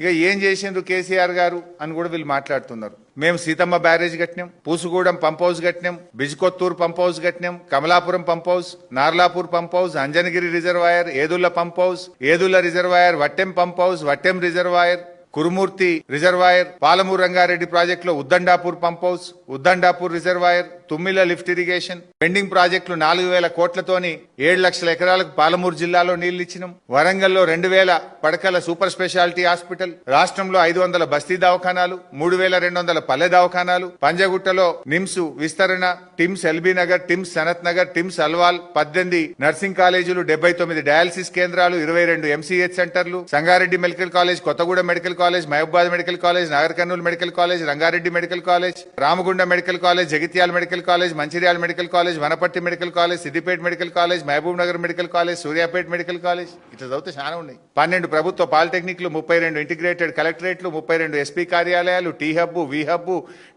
ఇక ఏం చేసిండ్రు కేసీఆర్ గారు అని కూడా వీళ్ళు మాట్లాడుతున్నారు. మేము సీతమ్మ బ్యారేజ్ కట్టినాం పూసుగూడెం పంప్ హౌస్ కట్టినాం బిజ్కొత్తూరు పంప్ హౌస్ కట్టినాం Kamalapuram pump house Narlapur pump house Anjanagiri reservoir Yedula pump house Yedula reservoir Vattem pump house Vattem reservoir Kurumurthy reservoir Palamuru Rangareddy ప్రాజెక్టులో Uddandapur pump house Uddandapur reservoir Thummila lift irrigation. Pending ప్రాజెక్టులు నాలుగు వేల కోట్లతోని ఏడు లక్షల ఎకరాలకు పాలమూరు జిల్లాలో నీళ్ళు ఇచ్చినాం. వరంగల్లో రెండు వేల పడకల సూపర్ స్పెషాలిటీ హాస్పిటల్ రాష్ట్రంలో ఐదు వందల బస్తీ దవాఖానాలు మూడు వేల రెండు వందల పల్లె దవాఖానాలు పంజగుట్టలో నిమ్స్ విస్తరణ TIMS LB Nagar TIMS Sanath Nagar TIMS Alwal పద్దెనిమిది నర్సింగ్ కాలేజీలు డెబ్బై తొమ్మిది డయాలసిస్ కేంద్రాలు ఇరవై రెండు ఎంసీహెచ్ సెంటర్లు Sangareddy medical college Kothagudem medical college Mahabubabad medical college Nagar Kurnool medical college Rangareddy medical college Ramagunda medical college Jagtial medical college Mancherial medical college Wanaparthy medical college Siddipet medical college Mahabub Nagar medical college Suryapet medical college. ఇట్లా చదివితే చాలా ఉన్నాయి. పన్నెండు ప్రభుత్వ పాలిటెక్నిక్లు ముప్పై రెండు integrated కలెక్టరేట్లు ముప్పై రెండు ఎస్పీ కార్యాలయాలు T hub V hub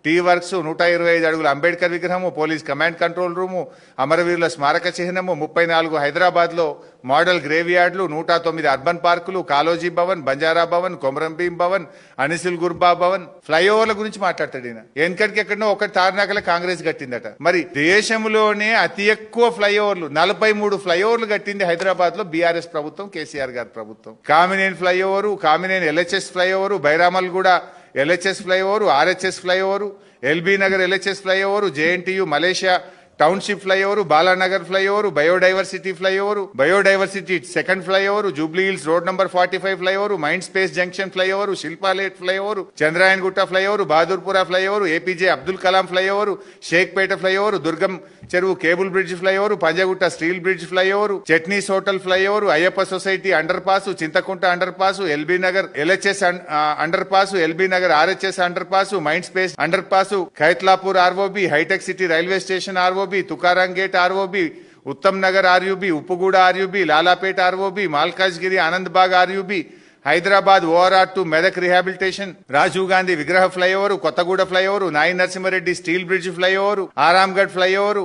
T works నూట ఇరవై ఐదు అడుగుల అంబేద్కర్ విగ్రహము పోలీస్ కమాండ్ కంట్రోల్ రూము అమరవీరుల స్మారక చిహ్నము ముప్పై నాలుగు హైదరాబాద్లో మోడల్ గ్రేవ్ యార్డ్లు నూట తొమ్మిది అర్బన్ పార్కులు కాలోజీ భవన్ బంజారా భవన్ కొమరంభీం భవన్ అనిసిల్ గుర్బా భవన్. ఫ్లైఓవర్ల గురించి మాట్లాడతాడు ఈయన. వెనకటికి ఎక్కడో ఒకటి తారనాకల కాంగ్రెస్ కట్టిందట. మరి దేశంలోనే అతి ఎక్కువ ఫ్లైఓవర్లు నలభై మూడు ఫ్లైఓవర్లు కట్టింది హైదరాబాద్లో బీఆర్ఎస్ ప్రభుత్వం కేసీఆర్ గారి ప్రభుత్వం. Kamineni flyover Kamineni LHS flyover Bairamal కూడా LHS flyover RHS flyover LB Nagar LHS flyover JNTU Malaysia township flyover Balanagar flyover biodiversity flyover biodiversity second flyover Jubilee Hills road number forty five flyover Mindspace junction flyover శిల్పాలేట్ flyover Chandrayan Gutta flyover Bahadurpura flyover APJ Abdul Kalam flyover Shaikpet flyover Durgam Cheruvu cable bridge flyover Panjagutta steel bridge flyover Chutneys hotel flyover Ayyappa society underpass Chintakunta underpass LB Nagar LHS underpass LB Nagar RHS underpass mind space underpass Khaitlapur ROB హైటెక్ city railway station RO ROB Tukaram gate ROB Uttam Nagar RUB Uppuguda RUB Lalapet ROB Malkajgiri Anandbagh RUB Hyderabad ORR to Medak rehabilitation Rajiv Gandhi విగ్రహ flyover Kothaguda flyover Nayani Narasimhareddy steel bridge flyover Aramghar flyover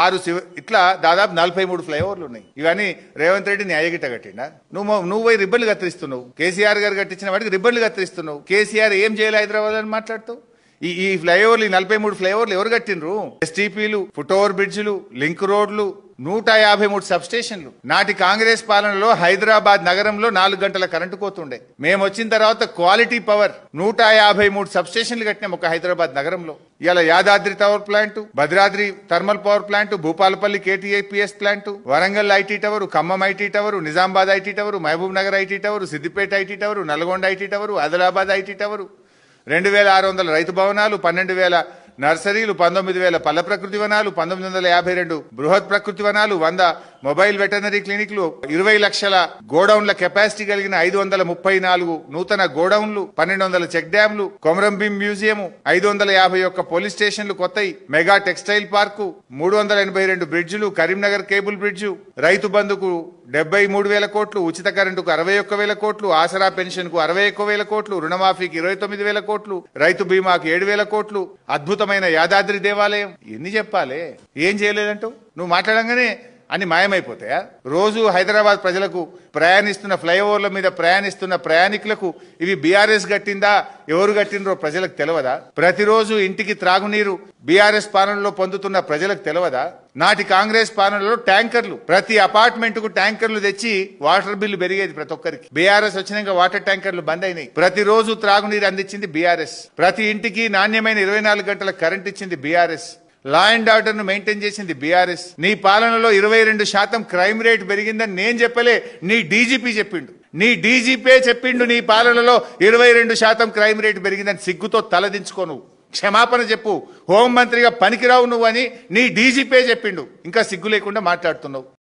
ఆరు శివ ఇట్లా దాదాపు నలభై మూడు ఫ్లైఓవర్లు ఉన్నాయి. ఇవన్నీ రేవంత్ రెడ్డి న్యాయగిట్ట కట్టిండా? నువ్వు నువ్వు పోయి రిబ్బన్లు కత్తిరిస్తున్నావు. కేసీఆర్ గారు కట్టించిన వాడికి రిబ్బన్లు కత్తిరిస్తున్నావు. కేసీఆర్ ఏం చేయాలి హైదరాబాద్ అని మాట్లాడుతావు ఈ ఈ ఫ్లైఓవర్లు ఈ నలభై మూడు ఫ్లైఓవర్లు ఎవరు కట్టినరు ఎస్టీపీలు ఫుటోవర్ బ్రిడ్జ్లు లింక్ రోడ్లు నూట యాభై మూడు సబ్స్టేషన్లు. నాటి కాంగ్రెస్ పాలనలో హైదరాబాద్ నగరంలో నాలుగు గంటల కరెంటు కోతుండే. మేము వచ్చిన తర్వాత క్వాలిటీ పవర్ నూట యాభై మూడు సబ్స్టేషన్లు కట్టినాం ఒక హైదరాబాద్ నగరంలో. ఇలా Yadadri tower plant Bhadradri thermal power plant Bhupalpally KTIPS plant Warangal IT tower Khammam IT tower Nizamabad IT tower Mahabub Nagar IT tower Siddipet IT tower Nalgonda IT tower Adilabad IT tower. రెండు వేల ఆరు వందల రైతు భవనాలు పన్నెండు వేల నర్సరీలు పంతొమ్మిది వేల పల్ల ప్రకృతి వనాలు పంతొమ్మిది వందల యాభై రెండు బృహత్ ప్రకృతి వనాలు వంద మొబైల్ వెటర్నరీ క్లినిక్లు ఇరవై లక్షల గోడౌన్ల కెపాసిటీ కలిగిన ఐదు వందల ముప్పై నాలుగు నూతన గోడౌన్లు పన్నెండు వందల చెక్ డ్యాంలు కొమరంభీం మ్యూజియం ఐదు వందల యాభై ఒక్క పోలీస్ స్టేషన్లు కొత్తయి మెగా టెక్స్టైల్ పార్కు మూడు వందల ఎనభై రెండు బ్రిడ్జిలు కరీంనగర్ కేబుల్ బ్రిడ్జు. రైతు బంధుకు డెబ్బై మూడు వేల కోట్లు ఉచిత కరెంటుకు అరవై ఒక్క వేల కోట్లు ఆసరా పెన్షన్కు అరవై ఒక్క వేల కోట్లు రుణమాఫీకి ఇరవై తొమ్మిది వేల కోట్లు రైతు బీమాకు ఏడు వేల కోట్లు. అద్భుతమైన యాదాద్రి దేవాలయం. ఎన్ని చెప్పాలి? ఏం చేయలేదంటూ? నువ్వు మాట్లాడంగానే అని మాయమైపోతాయా రోజు హైదరాబాద్ ప్రజలకు ప్రయాణిస్తున్న ఫ్లైఓవర్ల మీద ప్రయాణిస్తున్న ప్రయాణికులకు ఇవి బీఆర్ఎస్ కట్టిందా ఎవరు గట్టినరో ప్రజలకు తెలియదా ప్రతిరోజు ఇంటికి త్రాగునీరు బీఆర్ఎస్ పాలనలో పొందుతున్న ప్రజలకు తెలియదా నాటి కాంగ్రెస్ పాలనలో ట్యాంకర్లు ప్రతి అపార్ట్మెంట్కు ట్యాంకర్లు తెచ్చి వాటర్ బిల్లు పెరిగేది ప్రతి ఒక్కరికి. బీఆర్ఎస్ వచ్చినాక వాటర్ ట్యాంకర్లు బంద్ అయినాయి. ప్రతిరోజు త్రాగునీరు అందించింది బీఆర్ఎస్. ప్రతి ఇంటికి నాణ్యమైన ఇరవై నాలుగు గంటల కరెంట్ ఇచ్చింది బీఆర్ఎస్. లా అండ్ ఆర్డర్ను మెయింటైన్ చేసింది బీఆర్ఎస్ నీ పాలనలో ఇరవై రెండు శాతం క్రైమ్ రేట్ పెరిగిందని నేను చెప్పలే నీ డీజీపీ చెప్పిండు. నీ డీజీపీ చెప్పిండు నీ పాలనలో ఇరవై రెండు శాతం క్రైమ్ రేట్ పెరిగిందని సిగ్గుతో తలదించుకో నువ్వు. క్షమాపణ చెప్పు. హోంమంత్రిగా పనికిరావు నువ్వు అని నీ డీజీపీ చెప్పిండు. ఇంకా సిగ్గు లేకుండా మాట్లాడుతున్నావు.